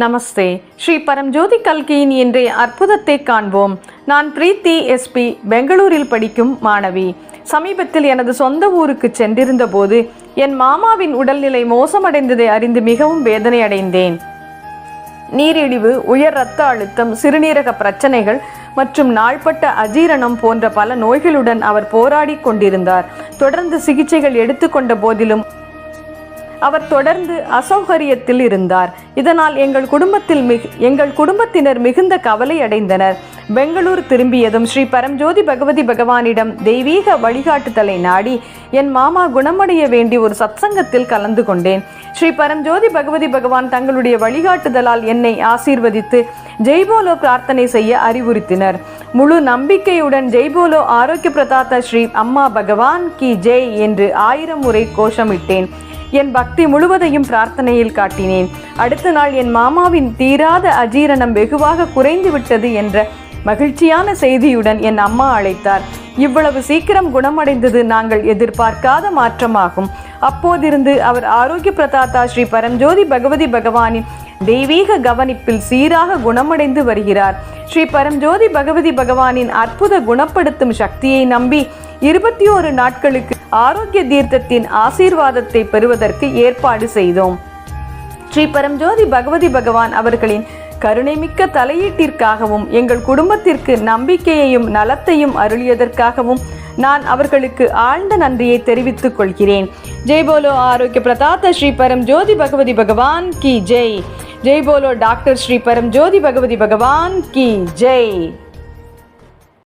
நமஸ்தே. ஸ்ரீ பரம்ஜோதி கல்கியின் இன்றைய அற்புதத்தை காண்போம். நான் பிரீத்தி எஸ்பி பெங்களூரில் படிக்கும் மாணவி. சமீபத்தில் எனது சொந்த ஊருக்கு சென்றிருந்த போது என் மாமாவின் உடல்நிலை மோசமடைந்ததை அறிந்து மிகவும் வேதனை அடைந்தேன் நீரிழிவு உயர் இரத்த அழுத்தம் சிறுநீரக பிரச்சனைகள் மற்றும் நாள்பட்ட அஜீரணம் போன்ற பல நோய்களுடன் அவர் போராடிக் கொண்டிருந்தார். தொடர்ந்து சிகிச்சைகள் எடுத்துக்கொண்ட போதிலும் அவர் தொடர்ந்து அசௌகரியத்தில் இருந்தார். இதனால் எங்கள் குடும்பத்தில் மிக எங்கள் குடும்பத்தினர் மிகுந்த கவலை அடைந்தனர். பெங்களூர் திரும்பியதும் ஸ்ரீ பரம்ஜோதி பகவதி பகவானிடம் தெய்வீக வழிகாட்டுதலை நாடி என் மாமா குணமடைய வேண்டி ஒரு சத்சங்கத்தில் கலந்து கொண்டேன். ஸ்ரீ பரம்ஜோதி பகவதி பகவான் தங்களுடைய வழிகாட்டுதலால் என்னை ஆசீர்வதித்து ஜெய்போலோ பிரார்த்தனை செய்ய அறிவுறுத்தினர். முழு நம்பிக்கையுடன் ஜெய்போலோ ஆரோக்கிய பிரதாத்த ஸ்ரீ அம்மா பகவான் கி ஜெய் என்று ஆயிரம் முறை கோஷமிட்டேன். என் பக்தி முழுவதையும் பிரார்த்தனையில் காட்டினேன். அடுத்த நாள் என் மாமாவின் தீராத அஜீரணம் வெகுவாக குறைந்து விட்டது என்ற மகிழ்ச்சியான செய்தியுடன் என் அம்மா அழைத்தார். இவ்வளவு சீக்கிரம் குணமடைந்தது நாங்கள் எதிர்பார்க்காத மாற்றமாகும். அப்போதிருந்து அவர் ஆரோக்கிய பிரதாத்தா ஸ்ரீ பரஞ்சோதி பகவதி பகவானின் தெய்வீக கவனிப்பில் சீராக குணமடைந்து வருகிறார். ஸ்ரீ பரஞ்சோதி பகவதி பகவானின் அற்புத குணப்படுத்தும் சக்தியை நம்பி இருபத்தி ஓரு நாட்களுக்கு ஆரோக்கிய தீர்த்தத்தின் ஆசீர்வாதத்தை பெறுவதற்கு ஏற்பாடு செய்தோம். ஸ்ரீ பரம்ஜோதி பகவதி பகவான் அவர்களின் கருணைமிக்க தலையீட்டிற்காகவும் எங்கள் குடும்பத்திற்கு நம்பிக்கையையும் நலத்தையும் அருளியதற்காகவும் நான் அவர்களுக்கு ஆழ்ந்த நன்றியை தெரிவித்துக் கொள்கிறேன். ஜெய் போலோ ஆரோக்கிய பிரதாத்த ஸ்ரீ பரம் ஜோதி பகவதி பகவான் கி ஜெய். ஜெய் போலோ டாக்டர் ஸ்ரீ பரம் ஜோதி பகவதி பகவான் கி ஜெய்.